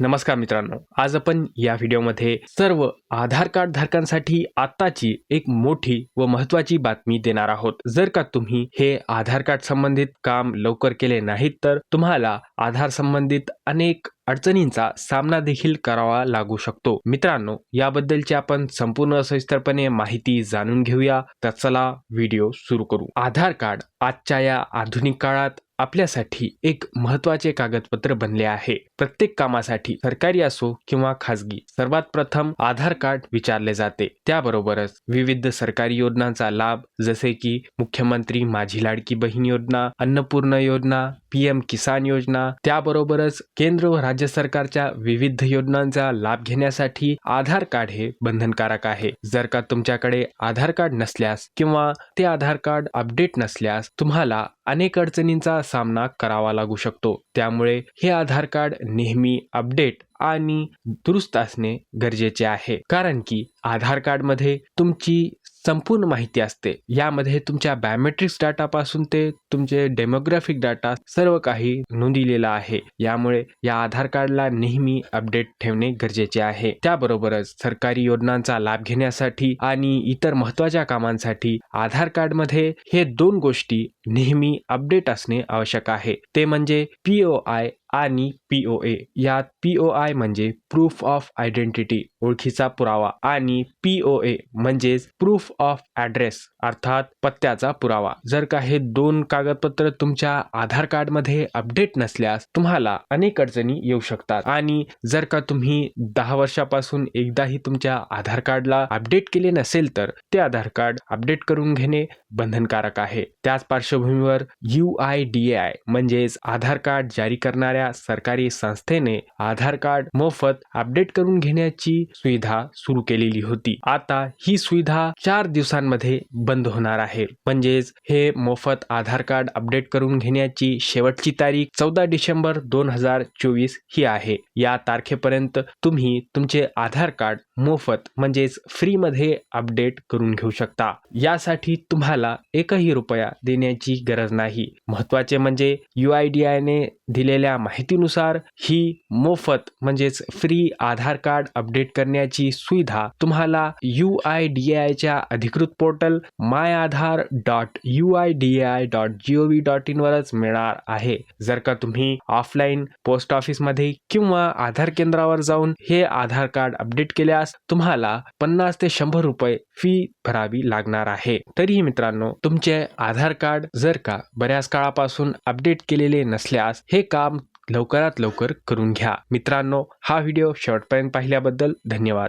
नमस्कार मित्रांनो आज आपण या व्हिडिओमध्ये सर्व आधार कार्ड धारकांसाठी आत्ताची एक मोठी व महत्वाची बातमी देणार आहोत. जर का तुम्ही हे आधार कार्ड संबंधित काम लवकर केले नाहीत तर तुम्हाला आधार संबंधित अनेक अडचणींचा सामना देखील करावा लागू शकतो. मित्रांनो याबद्दलची आपण संपूर्ण सविस्तरपणे माहिती जाणून घेऊया. तर चला व्हिडिओ सुरू करू. आधार कार्ड आजच्या या आधुनिक काळात आपल्यासाठी एक महत्त्वाचे कागदपत्र बनले आहे. प्रत्येक कामासाठी सरकारी असो किंवा खाजगी सर्वात प्रथम आधार कार्ड विचारले जाते. त्याबरोबरच विविध सरकारी योजनांचा लाभ जसे की मुख्यमंत्री माझी लाडकी बहीण योजना अन्नपूर्ण योजना पीएम किसान योजना त्याबरोबरच केंद्र व राज्य सरकारच्या विविध योजनांचा लाभ घेण्यासाठी आधार कार्ड हे बंधनकारक आहे. जर का तुमच्याकडे आधार कार्ड नसल्यास किंवा ते आधार कार्ड अपडेट नसल्यास तुम्हाला अनेक अडचणींचा सामना करावा लागू शकतो. त्यामुळे हे आधार कार्ड नेहमी अपडेट आणि दुरुस्त असणे गरजेचे आहे. कारण की आधार कार्डमध्ये तुमची संपूर्ण माहिती असते. यामध्ये तुमच्या बायोमेट्रिक्स डाटापासून ते तुमचे डेमोग्राफिक डाटा सर्व काही नोंदविलेला आहे. यामुळे या आधार कार्डला नेहमी अपडेट ठेवणे गरजेचे आहे. त्याबरोबरच सरकारी योजनांचा लाभ घेण्यासाठी आणि इतर महत्त्वाच्या कामांसाठी आधार कार्डमध्ये हे दोन गोष्टी नेहमी अपडेट असणे आवश्यक आहे. ते म्हणजे पी ओ आय आणि पी ओ ए यात पी ओ आय म्हणजे प्रूफ ऑफ आयडेंटिटी ओळखीचा पुरावा आणि पी ओ ए म्हणजेच प्रूफ ऑफ ॲड्रेस अर्थात पत्त्याचा पुरावा. जर का हे दोन कागदपत्र तुमच्या आधार कार्डमध्ये अपडेट नसल्यास तुम्हाला अनेक अडचणी येऊ शकतात. आणि जर का तुम्ही दहा वर्षापासून एकदाही तुमच्या आधार कार्डला अपडेट केले नसेल तर ते आधार कार्ड अपडेट करून घेणे बंधनकारक आहे. त्याच पार्श्वभूमीवर यू आय डी आय म्हणजेच आधार कार्ड जारी करणाऱ्या सरकारी संस्थेने आधार कार्ड मोफत अपडेट करून घेण्याची सुविधा सुरू केलेली होती. आता ही सुविधा चार दिवसांमध्ये बंद होणार आहे. म्हणजेच हे मोफत आधार कार्ड अपडेट करून घेण्याची शेवटची तारीख चौदा डिसेंबर दोन हजार चोवीस ही आहे. या तारखेपर्यंत तुम्ही तुमचे आधार कार्ड मोफत म्हणजेच फ्रीमध्ये अपडेट करून घेऊ शकता. यासाठी तुम्हाला एकही रुपया देण्याची गरज नाही. महत्त्वाचे म्हणजे यू आय डी आयने दिलेल्या माहितीनुसार ही मोफत म्हणजेच फ्री आधार कार्ड अपडेट करण्याची सुविधा तुम्हाला यू आय डी आयच्या अधिकृत portal my Aadhaar dot U I D I dot G O V dot in वरच मिळणार आहे. जर का तुम्ही ऑफलाईन पोस्ट ऑफिसमध्ये किंवा आधार केंद्रावर जाऊन हे आधार कार्ड अपडेट केल्यास तुम्हाला पन्नास ते शंभर रुपये फी भरावी लागणार आहे. तरीही मित्रांनो तुमचे आधार कार्ड जर का बऱ्याच काळापासून अपडेट केलेले नसल्यास हे काम लवकरात लवकर करून घ्या. मित्रांनो हा व्हिडिओ शॉर्टपर्यंत पाहिल्याबद्दल धन्यवाद.